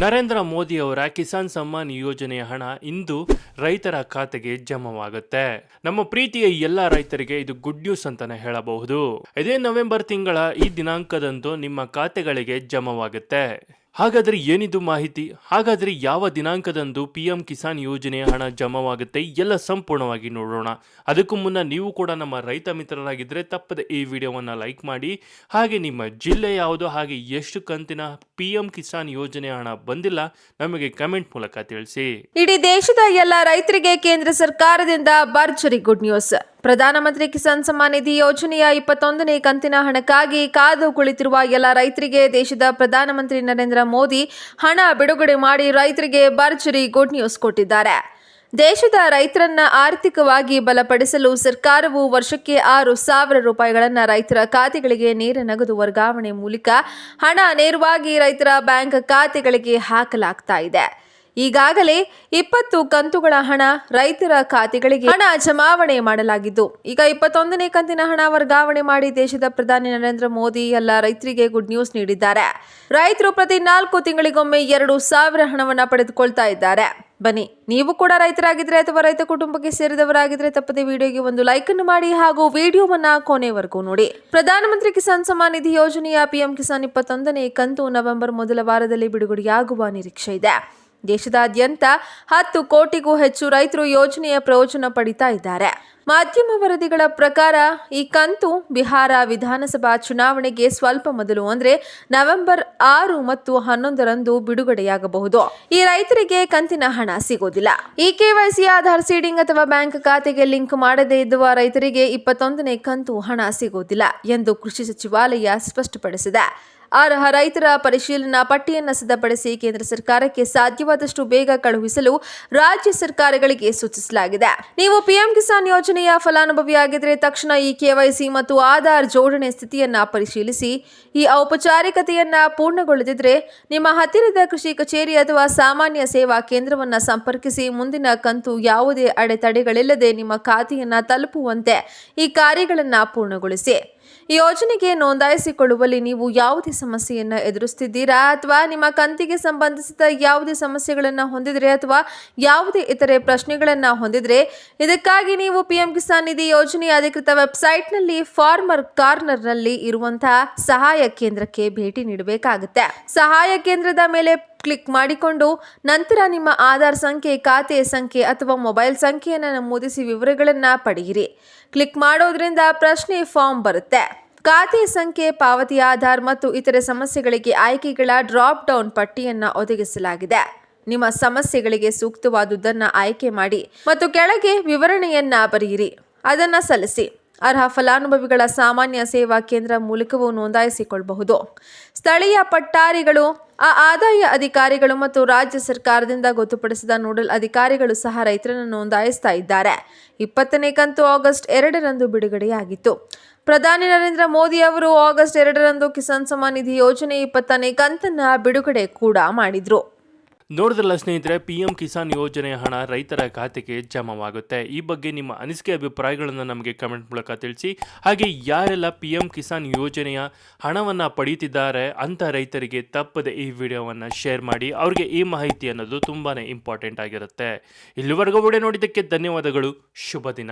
ನರೇಂದ್ರ ಮೋದಿ ಅವರ ಕಿಸಾನ್ ಸಮ್ಮಾನ್ ಯೋಜನೆಯ ಹಣ ಇಂದು ರೈತರ ಖಾತೆಗೆ ಜಮವಾಗುತ್ತೆ. ನಮ್ಮ ಪ್ರೀತಿಯ ಎಲ್ಲಾ ರೈತರಿಗೆ ಇದು ಗುಡ್ ನ್ಯೂಸ್ ಅಂತಾನೆ ಹೇಳಬಹುದು. ಇದೇ ನವೆಂಬರ್ ತಿಂಗಳ ಈ ದಿನಾಂಕದಂದು ನಿಮ್ಮ ಖಾತೆಗಳಿಗೆ ಜಮವಾಗುತ್ತೆ. ಹಾಗಾದ್ರೆ ಏನಿದು ಮಾಹಿತಿ? ಹಾಗಾದ್ರೆ ಯಾವ ದಿನಾಂಕದಂದು ಪಿ ಎಂ ಕಿಸಾನ್ ಯೋಜನೆಯ ಹಣ ಜಮಾವಾಗುತ್ತೆ? ಎಲ್ಲ ಸಂಪೂರ್ಣವಾಗಿ ನೋಡೋಣ. ಅದಕ್ಕೂ ಮುನ್ನ ನೀವು ಕೂಡ ನಮ್ಮ ರೈತ ಮಿತ್ರರಾಗಿದ್ದರೆ ತಪ್ಪದೆ ಈ ವಿಡಿಯೋವನ್ನು ಲೈಕ್ ಮಾಡಿ. ಹಾಗೆ ನಿಮ್ಮ ಜಿಲ್ಲೆ ಯಾವುದು, ಹಾಗೆ ಎಷ್ಟು ಕಂತಿನ ಪಿ ಎಂ ಕಿಸಾನ್ ಯೋಜನೆ ಹಣ ಬಂದಿಲ್ಲ ನಮಗೆ ಕಮೆಂಟ್ ಮೂಲಕ ತಿಳಿಸಿ. ಇಡೀ ದೇಶದ ಎಲ್ಲ ರೈತರಿಗೆ ಕೇಂದ್ರ ಸರ್ಕಾರದಿಂದ ಭರ್ಜರಿ ಗುಡ್ ನ್ಯೂಸ್. ಪ್ರಧಾನಮಂತ್ರಿ ಕಿಸಾನ್ ಸಮ್ಮಾನ್ ನಿಧಿ ಯೋಜನೆಯ ಇಪ್ಪತ್ತೊಂದನೇ ಕಂತಿನ ಹಣಕ್ಕಾಗಿ ಕಾದು ಕುಳಿತಿರುವ ಎಲ್ಲ ರೈತರಿಗೆ ದೇಶದ ಪ್ರಧಾನಮಂತ್ರಿ ನರೇಂದ್ರ ಮೋದಿ ಹಣ ಬಿಡುಗಡೆ ಮಾಡಿ ರೈತರಿಗೆ ಭರ್ಜರಿ ಗುಡ್ ನ್ಯೂಸ್ ಕೊಟ್ಟಿದ್ದಾರೆ. ದೇಶದ ರೈತರನ್ನ ಆರ್ಥಿಕವಾಗಿ ಬಲಪಡಿಸಲು ಸರ್ಕಾರವು ವರ್ಷಕ್ಕೆ ಆರು ಸಾವಿರ ರೂಪಾಯಿಗಳನ್ನು ರೈತರ ಖಾತೆಗಳಿಗೆ ನೇರ ನಗದು ವರ್ಗಾವಣೆ ಮೂಲಕ ಹಣ ನೇರವಾಗಿ ರೈತರ ಬ್ಯಾಂಕ್ ಖಾತೆಗಳಿಗೆ ಹಾಕಲಾಗ್ತಾ ಇದೆ. ಈಗಾಗಲೇ ಇಪ್ಪತ್ತು ಕಂತುಗಳ ಹಣ ರೈತರ ಖಾತೆಗಳಿಗೆ ಹಣ ಜಮಾವಣೆ ಮಾಡಲಾಗಿದ್ದು, ಈಗ ಇಪ್ಪತ್ತೊಂದನೇ ಕಂತಿನ ಹಣ ವರ್ಗಾವಣೆ ಮಾಡಿ ದೇಶದ ಪ್ರಧಾನಿ ನರೇಂದ್ರ ಮೋದಿ ಎಲ್ಲ ರೈತರಿಗೆ ಗುಡ್ ನ್ಯೂಸ್ ನೀಡಿದ್ದಾರೆ. ರೈತರು ಪ್ರತಿ ನಾಲ್ಕು ತಿಂಗಳಿಗೊಮ್ಮೆ ಎರಡು ಸಾವಿರ ಹಣವನ್ನು ಪಡೆದುಕೊಳ್ತಾ ಇದ್ದಾರೆ. ಬನ್ನಿ, ನೀವು ಕೂಡ ರೈತರಾಗಿದ್ರೆ ಅಥವಾ ರೈತ ಕುಟುಂಬಕ್ಕೆ ಸೇರಿದವರಾಗಿದ್ರೆ ತಪ್ಪದೆ ವಿಡಿಯೋಗೆ ಒಂದು ಲೈಕ್ ಅನ್ನು ಮಾಡಿ ಹಾಗೂ ವಿಡಿಯೋವನ್ನ ಕೊನೆವರೆಗೂ ನೋಡಿ. ಪ್ರಧಾನಮಂತ್ರಿ ಕಿಸಾನ್ ಸಮ್ಮಾನ್ ನಿಧಿ ಯೋಜನೆಯ ಪಿಎಂ ಕಿಸಾನ್ ಇಪ್ಪತ್ತೊಂದನೇ ಕಂತು ನವೆಂಬರ್ ಮೊದಲ ವಾರದಲ್ಲಿ ಬಿಡುಗಡೆಯಾಗುವ ನಿರೀಕ್ಷೆ ಇದೆ. ದೇಶದಾದ್ಯಂತ ಹತ್ತು ಕೋಟಿಗೂ ಹೆಚ್ಚು ರೈತರು ಯೋಜನೆಯ ಪ್ರಯೋಜನ ಪಡಿತಾ ಇದ್ದಾರೆ. ಮಾಧ್ಯಮ ವರದಿಗಳ ಪ್ರಕಾರ ಈ ಕಂತು ಬಿಹಾರ ವಿಧಾನಸಭಾ ಚುನಾವಣೆಗೆ ಸ್ವಲ್ಪ ಮೊದಲು ಅಂದ್ರೆ ನವೆಂಬರ್ ಆರು ಮತ್ತು ಹನ್ನೊಂದರಂದು ಬಿಡುಗಡೆಯಾಗಬಹುದು. ಈ ರೈತರಿಗೆ ಕಂತಿನ ಹಣ ಸಿಗೋದಿಲ್ಲ. ಈ ಕೆವೈಸಿ ಆಧಾರ್ ಸೀಡಿಂಗ್ ಅಥವಾ ಬ್ಯಾಂಕ್ ಖಾತೆಗೆ ಲಿಂಕ್ ಮಾಡದೇ ಇದ್ದುವ ರೈತರಿಗೆ ಇಪ್ಪತ್ತೊಂದನೇ ಕಂತು ಹಣ ಸಿಗೋದಿಲ್ಲ ಎಂದು ಕೃಷಿ ಸಚಿವಾಲಯ ಸ್ಪಷ್ಟಪಡಿಸಿದೆ. ಅರ್ಹ ರೈತರ ಪರಿಶೀಲನಾ ಪಟ್ಟಿಯನ್ನು ಸಿದ್ಧಪಡಿಸಿ ಕೇಂದ್ರ ಸರ್ಕಾರಕ್ಕೆ ಸಾಧ್ಯವಾದಷ್ಟು ಬೇಗ ಕಳುಹಿಸಲು ರಾಜ್ಯ ಸರ್ಕಾರಗಳಿಗೆ ಸೂಚಿಸಲಾಗಿದೆ. ನೀವು ಪಿಎಂ ಕಿಸಾನ್ ಯೋಜನೆಯ ಫಲಾನುಭವಿಯಾಗಿದ್ದರೆ ತಕ್ಷಣ ಈ ಕೆವೈಸಿ ಮತ್ತು ಆಧಾರ್ ಜೋಡಣೆ ಸ್ಥಿತಿಯನ್ನ ಪರಿಶೀಲಿಸಿ, ಈ ಔಪಚಾರಿಕತೆಯನ್ನ ಪೂರ್ಣಗೊಳ್ಳದಿದ್ರೆ ನಿಮ್ಮ ಹತ್ತಿರದ ಕೃಷಿ ಕಚೇರಿ ಅಥವಾ ಸಾಮಾನ್ಯ ಸೇವಾ ಕೇಂದ್ರವನ್ನ ಸಂಪರ್ಕಿಸಿ, ಮುಂದಿನ ಕಂತು ಯಾವುದೇ ಅಡೆತಡೆಗಳಿಲ್ಲದೆ ನಿಮ್ಮ ಖಾತೆಯನ್ನ ತಲುಪುವಂತೆ ಈ ಕಾರ್ಯಗಳನ್ನು ಪೂರ್ಣಗೊಳಿಸಿ. ಯೋಜನೆಗೆ ನೋಂದಾಯಿಸಿಕೊಳ್ಳುವಲ್ಲಿ ನೀವು ಯಾವುದೇ ಸಮಸ್ಯೆಯನ್ನು ಎದುರಿಸ್ತಿದ್ದೀರಾ? ಅಥವಾ ನಿಮ್ಮ ಕಂತಿಗೆ ಸಂಬಂಧಿಸಿದ ಯಾವುದೇ ಸಮಸ್ಯೆಗಳನ್ನು ಹೊಂದಿದರೆ ಅಥವಾ ಯಾವುದೇ ಇತರೆ ಪ್ರಶ್ನೆಗಳನ್ನು ಹೊಂದಿದರೆ ಇದಕ್ಕಾಗಿ ನೀವು ಪಿಎಂ ಕಿಸಾನ್ ನಿಧಿ ಯೋಜನೆ ಅಧಿಕೃತ ವೆಬ್ಸೈಟ್ನಲ್ಲಿ ಫಾರ್ಮರ್ ಕಾರ್ನರ್ನಲ್ಲಿ ಇರುವಂತಹ ಸಹಾಯ ಕೇಂದ್ರಕ್ಕೆ ಭೇಟಿ ನೀಡಬೇಕಾಗುತ್ತೆ. ಸಹಾಯ ಕೇಂದ್ರದ ಮೇಲೆ ಕ್ಲಿಕ್ ಮಾಡಿಕೊಂಡು ನಂತರ ನಿಮ್ಮ ಆಧಾರ್ ಸಂಖ್ಯೆ ಖಾತೆ ಸಂಖ್ಯೆ ಅಥವಾ ಮೊಬೈಲ್ ಸಂಖ್ಯೆಯನ್ನು ನಮೂದಿಸಿ ವಿವರಗಳನ್ನು ಪಡೆಯಿರಿ. ಕ್ಲಿಕ್ ಮಾಡೋದ್ರಿಂದ ಪ್ರಶ್ನೆ ಫಾರ್ಮ್ ಬರುತ್ತೆ. ಖಾತೆ ಸಂಖ್ಯೆ, ಪಾವತಿ ಆಧಾರ್ ಮತ್ತು ಇತರೆ ಸಮಸ್ಯೆಗಳಿಗೆ ಆಯ್ಕೆಗಳ ಡ್ರಾಪ್ ಡೌನ್ ಪಟ್ಟಿಯನ್ನು ಒದಗಿಸಲಾಗಿದೆ. ನಿಮ್ಮ ಸಮಸ್ಯೆಗಳಿಗೆ ಸೂಕ್ತವಾದುದನ್ನು ಆಯ್ಕೆ ಮಾಡಿ ಮತ್ತು ಕೆಳಗೆ ವಿವರಣೆಯನ್ನ ಬರೆಯಿರಿ. ಅದನ್ನು ಸಲ್ಲಿಸಿ. ಅರ್ಹ ಫಲಾನುಭವಿಗಳ ಸಾಮಾನ್ಯ ಸೇವಾ ಕೇಂದ್ರ ಮೂಲಕವೂ ನೋಂದಾಯಿಸಿಕೊಳ್ಳಬಹುದು. ಸ್ಥಳೀಯ ಪಟ್ಟಾರಿಗಳು, ಆ ಆದಾಯ ಅಧಿಕಾರಿಗಳು ಮತ್ತು ರಾಜ್ಯ ಸರ್ಕಾರದಿಂದ ಗೊತ್ತುಪಡಿಸಿದ ನೋಡಲ್ ಅಧಿಕಾರಿಗಳು ಸಹ ರೈತರನ್ನು ನೋಂದಾಯಿಸ್ತಾ ಇದ್ದಾರೆ. ಇಪ್ಪತ್ತನೇ ಕಂತು ಆಗಸ್ಟ್ ಎರಡರಂದು ಬಿಡುಗಡೆಯಾಗಿತ್ತು. ಪ್ರಧಾನಿ ನರೇಂದ್ರ ಮೋದಿ ಅವರು ಆಗಸ್ಟ್ ಎರಡರಂದು ಕಿಸಾನ್ ಸಮ್ಮಾನ್ ನಿಧಿ ಯೋಜನೆ ಇಪ್ಪತ್ತನೇ ಕಂತನ್ನು ಬಿಡುಗಡೆ ಕೂಡ ಮಾಡಿದ್ರು. ನೋಡಿದ್ರಲ್ಲ ಸ್ನೇಹಿತರೆ ಪಿ ಎಂ ಕಿಸಾನ್ ಯೋಜನೆಯ ಹಣ ರೈತರ ಖಾತೆಗೆ ಜಮವಾಗುತ್ತೆ. ಈ ಬಗ್ಗೆ ನಿಮ್ಮ ಅನಿಸಿಕೆ, ಅಭಿಪ್ರಾಯಗಳನ್ನು ನಮಗೆ ಕಮೆಂಟ್ ಮೂಲಕ ತಿಳಿಸಿ. ಹಾಗೆ ಯಾರೆಲ್ಲ ಪಿ ಎಂ ಕಿಸಾನ್ ಯೋಜನೆಯ ಹಣವನ್ನು ಪಡೀತಿದ್ದಾರೆ ಅಂತ ರೈತರಿಗೆ ತಪ್ಪದೆ ಈ ವಿಡಿಯೋವನ್ನು ಶೇರ್ ಮಾಡಿ. ಅವರಿಗೆ ಈ ಮಾಹಿತಿ ಅನ್ನೋದು ತುಂಬಾ ಇಂಪಾರ್ಟೆಂಟ್ ಆಗಿರುತ್ತೆ. ಇಲ್ಲಿವರೆಗೂ ವಿಡಿಯೋ ನೋಡಿದ್ದಕ್ಕೆ ಧನ್ಯವಾದಗಳು. ಶುಭ ದಿನ.